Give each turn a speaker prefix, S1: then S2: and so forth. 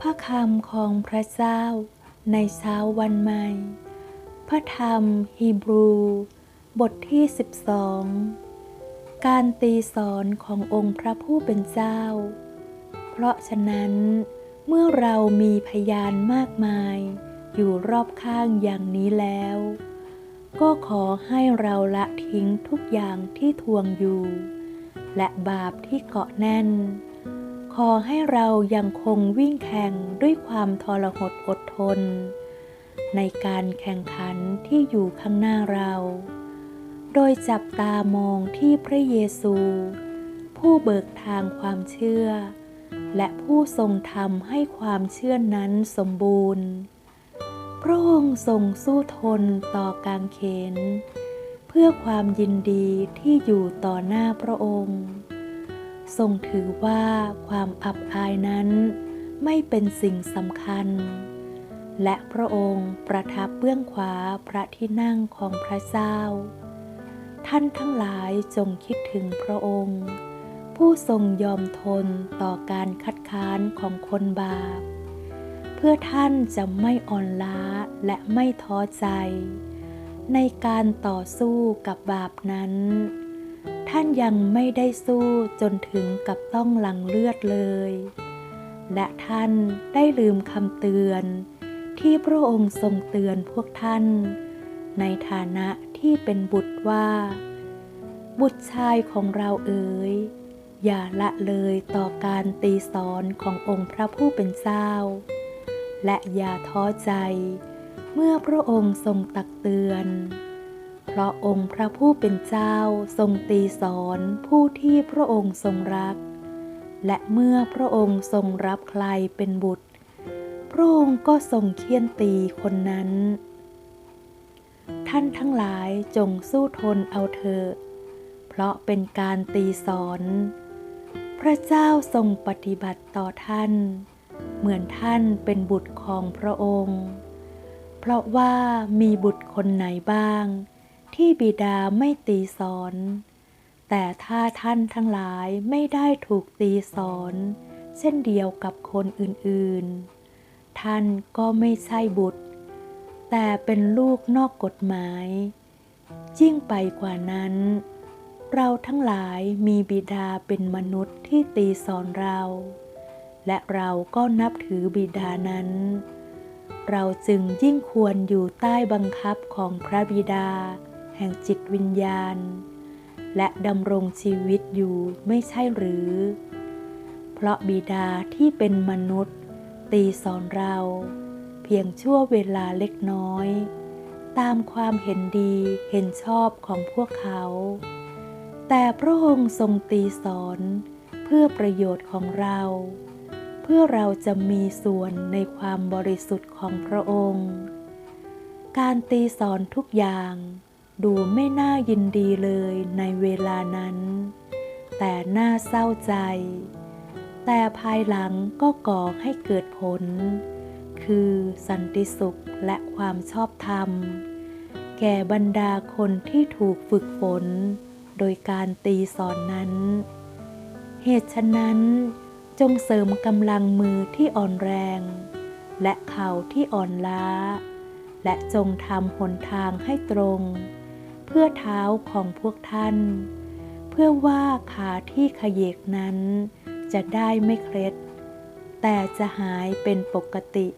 S1: พระคำของพระเจ้าในเช้าวันใหม่ พระธรรมฮีบรู บทที่ 12 การตีสอนขององค์พระผู้เป็นเจ้า เพราะฉะนั้นเมื่อเรามีพยานมากมายอยู่รอบข้างอย่างนี้แล้ว ก็ขอให้เราละทิ้งทุกอย่างที่ทวงอยู่ และบาปที่เกาะแน่น ขอให้เรายังคงวิ่งแข่งด้วยความทรหดอดทน ในการแข่งขันที่อยู่ข้างหน้าเรา โดยจับตามองที่พระเยซู ผู้เบิกทางความเชื่อ และผู้ทรงทำให้ความเชื่อนนั้นสมบูรณ์ พระองค์ทรงสู้ทนต่อการเขนเพื่อความยินดีที่อยู่ต่อหน้าพระองค์ ทรงถือว่าความอับอายนั้นไม่เป็นสิ่งสำคัญ และพระองค์ประทับเบื้องขวาพระที่นั่งของพระเจ้า ท่านทั้งหลายจงคิดถึงพระองค์ ผู้ทรงยอมทนต่อการคัดค้านของคนบาป พื่อท่านจะไม่อ่อนล้าและไม่ท้อใจ ในการต่อสู้กับบาปนั้น ท่านยังไม่ได้สู้จนถึงกับต้องหลังเลือดเลย และท่านได้ลืมคำเตือน ที่พระองค์ทรงเตือนพวกท่าน ในฐานะที่เป็นบุตรว่า บุตรชายของเราเอ๋ยอย่าละเลยต่อการตีสอนขององค์พระผู้เป็นเจ้า และอย่าท้อใจ เมื่อพระองค์ทรงตักเตือน เพราะองค์พระผู้เป็นเจ้าทรงตีสอนผู้ที่พระองค์ทรงรัก และเมื่อพระองค์ทรงรับใครเป็นบุตร พระองค์ก็ทรงเคี่ยนตีคนนั้น ท่านทั้งหลายจงสู้ทนเอาเถอะเพราะเป็นการตีสอน พระเจ้าทรงปฏิบัติต่อท่าน เหมือนท่านเป็นบุตรของพระองค์ เพราะว่ามีบุตรคนไหนบ้าง ที่บิดาไม่ตีสอน แต่ถ้าท่านทั้งหลายไม่ได้ถูกตีสอน เช่นเดียวกับคนอื่นๆ ท่านก็ไม่ใช่บุตร แต่เป็นลูกนอกกฎหมายยิ่งไปกว่านั้น เราทั้งหลายมีบิดาเป็นมนุษย์ที่ตีสอนเรา และเราก็นับถือบิดานั้น เราจึงยิ่งควรอยู่ใต้บังคับของพระบิดา แห่งจิตวิญญาณ และดำรงชีวิตอยู่ไม่ใช่หรือ เพราะบิดาที่เป็นมนุษย์ ตีสอนเรา เพียงชั่วเวลาเล็กน้อย ตามความเห็นดีเห็นชอบของพวกเขา แต่พระองค์ทรงตีสอนเพื่อประโยชน์ของเรา เพื่อเราจะมีส่วนในความบริสุทธิ์ของพระองค์ การตีสอนทุกอย่าง ดูไม่น่ายินดีเลยในเวลานั้น แต่น่าเศร้าใจ แต่ภายหลังก็ก่อให้เกิดผล คือสันติสุขและความชอบธรรม แก่บรรดาคนที่ถูกฝึกฝน โดยการตีสอนนั้น เหตุฉะนั้น จงเสริมกำลังมือที่อ่อนแรง และเข่าที่อ่อนล้า และจงทำหนทางให้ตรง เพื่อเท้าของพวกท่าน เพื่อว่าขาที่ขยเยกนั้น จะได้ไม่เคล็ด แต่จะหายเป็นปกติ